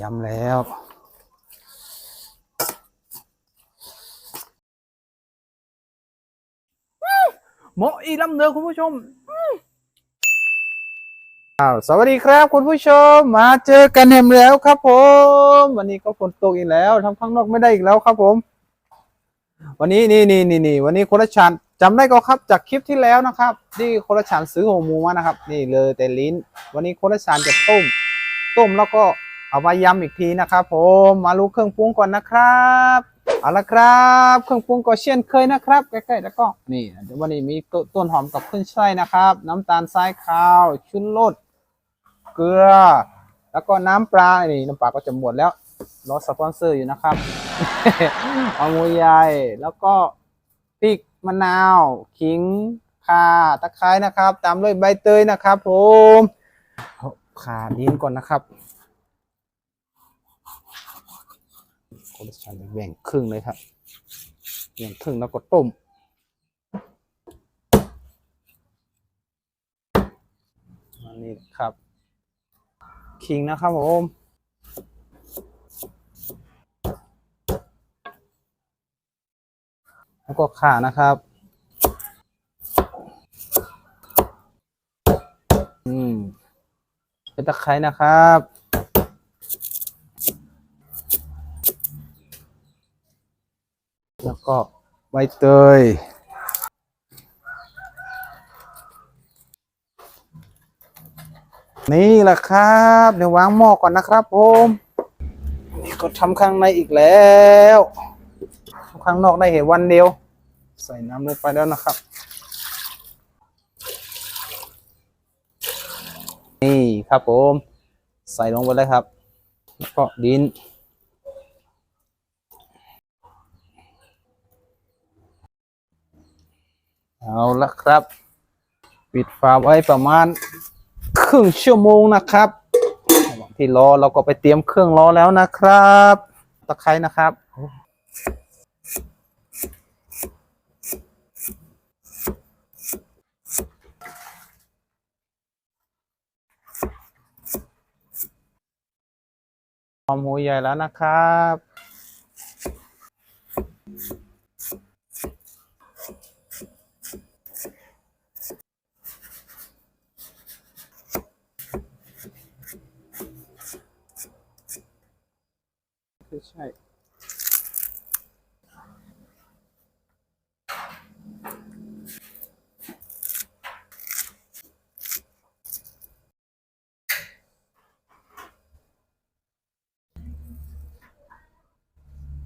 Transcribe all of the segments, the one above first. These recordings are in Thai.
ยำแล้วหมาะอีลำเนือคุณผู้ชมอ้าวสวัสดีครับคุณผู้ชม มาเจอกันแหมแล้วครับผม วันนี้ก็ฝนตกอีกแล้วทำข้างนอกไม่ได้อีกแล้วครับผม วันนี้นี่นี่นี่นี่วันนี้คนละชานจำได้ก็ครับจากคลิปที่แล้วนะครับที่คนละชานซื้อหัวหมูมานะครับ นี่เลยแต่ลิ้น วันนี้คนละชานจะต้ม ต้มแล้วก็ เอามายำอีกทีนะครับผมมารู้เครื่องปรุงก่อนนะครับเอาละครับเครื่องปรุงก็เช่นเคยนะครับใกล้ๆแล้วก็นี่เดี๋ยววันนี้มีตต้นหอมกับขึ้นช่ายนะครับ น้ำตาลทรายขาวชุนรสเกลือ แล้วก็น้ำปลานี่น้ำปลาก็จะหมดแล้วรอสปอนเซอร์อยู่นะครับเอาหมูใหญ่แล้วก็พริกมะนาวขิงข่าตะไคร้นะครับ ตามด้วยใบเตยนะครับ ผมข่าดินก่อนนะครับ คนละชั้นแบ่งครึ่งเลยครับแบ่งครึ่งแล้วก็ต้ม อันนี้ครับคิงนะครับผมแล้วก็ข่านะครับ อืม เป็นตะไคร้นะครับ แล้ว ก็ใบเตย นี่แหละครับ เดี๋ยววางหม้อก่อนนะครับผมนี่ก็ทำข้างในอีกแล้วทำข้างนอกได้เห็นวันเดียว ใส่น้ำลงไปแล้วนะครับ นี่ครับผม ใส่ลงไปเลยครับ แล้วก็ดิน เอาละครับ ปิดฝาไว้ประมาณครึ่งชั่วโมงนะครับที่รอเราก็ไปเตรียมเครื่องรอแล้วนะครับ ตะไคร้นะครับหอมหัวใหญ่แล้วนะครับ ไม่ใช่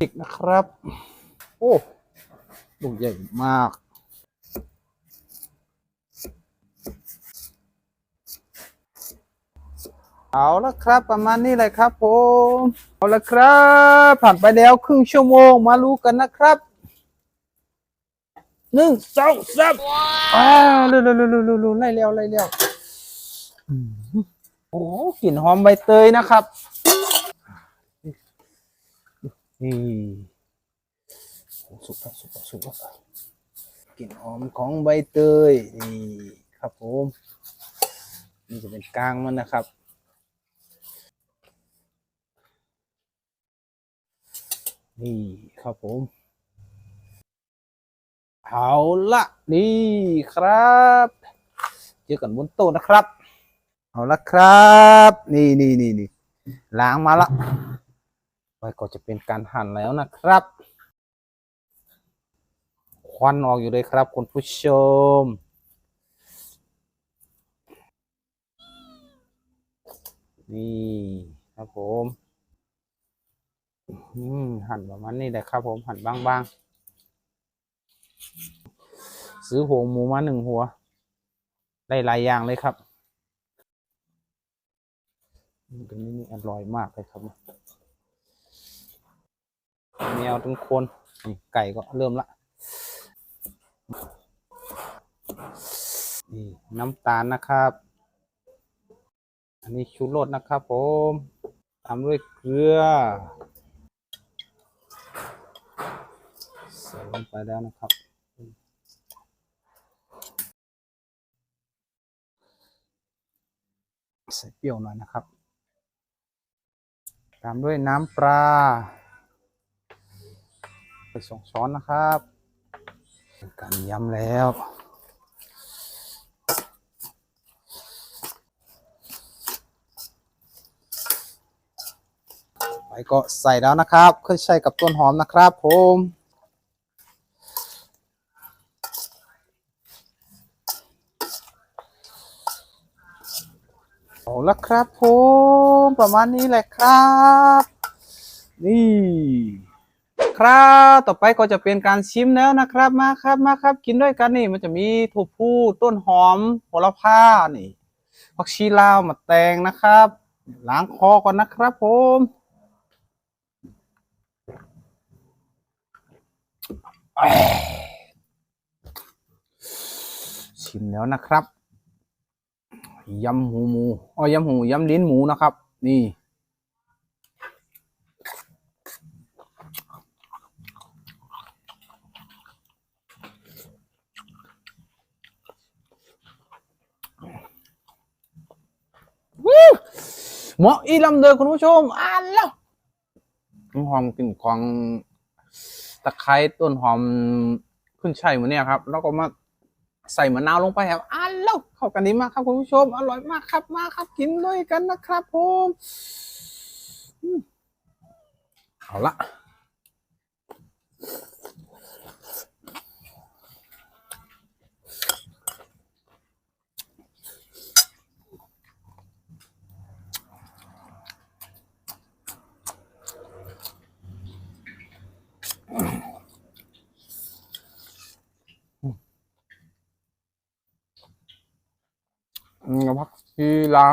อีกนะครับ โอ้ลูกใหญ่มาก เอาละครับ ประมาณนี้เลยครับผมเอาละครับ ผ่านไปแล้วครึ่งชั่วโมงมารู้กันนะครับหนึ่งสองสามอ้าวเร็วเร็วเร็วเร็วเร็วเร็วไล่เร็วไล่เร็วอืมโอ้กลิ่นหอมใบเตยนะครับนี่โอ้สุกแล้วสุกแล้วสุกแล้วกลิ่นหอมของใบเตยนี่ครับผม นี่จะเป็นกลางมันนะครับ นี่ครับผม เอาละนี่ครับเจอกันบนโต๊ะนะครับ เอาละครับ นี่นี่นี่นี่ล้างมาละไว้ก็จะเป็นการหั่นแล้วนะครับ ควันออกอยู่เลยครับคุณผู้ชมนี่ครับผม อืมหั่นประมาณนี้แหละครับ ผมหั่นบางๆ ซื้อหัวหมูมาหนึ่งหัว ได้หลายอย่างเลยครับอืมตัวนี้นี่อร่อยมากเลยครับแมวทั้งคนนี่ไก่ก็เริ่มละนี่น้ำตาลนะครับ อันนี้ชูรสนะครับผม ตามด้วยเกลือ ส่ลงไปแล้วนะครับ ใส่เปรี้ยวหน่อยนะครับ ตามด้วยน้ำปลาไปสองช้อนนะครับการย้ำแล้วไปก็ใส่แล้วนะครับขึ้นใช้กับต้นหอมนะครับผมเอา ละครับผมประมาณนี้แหละครับ นี่ ครับต่อไปก็จะเป็นการชิมแล้วนะครับมาครับมาครับ กินด้วยกันนี่มันจะมีถั่วพูต้นหอมโหระพานี่ผักชีลาวมาแตงนะครับล้างคอก่อนนะครับผมชิมแล้วนะครับ ยำหูหมูอ๋อยำหูยำลิ้นหมูนะครับ นี่ เหมาะอีลำเดอคุณผู้ชมอ่านแล้วน้ำหอมกลิ่นของตะไคร้ต้นหอมขึ้นช่ายเหมือนเนี่ยครับ แล้วก็มาใส่มะนาวลงไปครับอ่าาวเข้ากันดีมากครับคุณผู้ชม อร่อยมากครับมากครับ กินด้วยกันนะครับผมเอาละอืมกับผัก ชีลา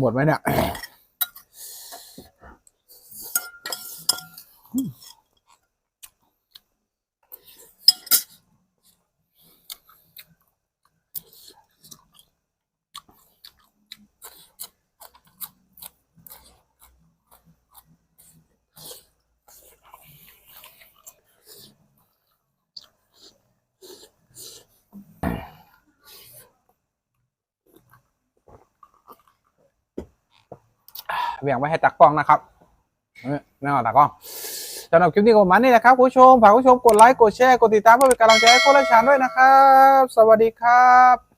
หมดไหมเนี่ย เบี่ยงไว้ให้ตากล้องนะครับไม่นะตากล้องสำหรับคลิปนี้ก็ประมาณนี้แหละครับคุณผู้ชมฝากคุณผู้ชมกดไลค์กดแชร์กดติดตามเพื่อเป็นกำลังใจให้โคราชานด้วยนะครับ สวัสดีครับ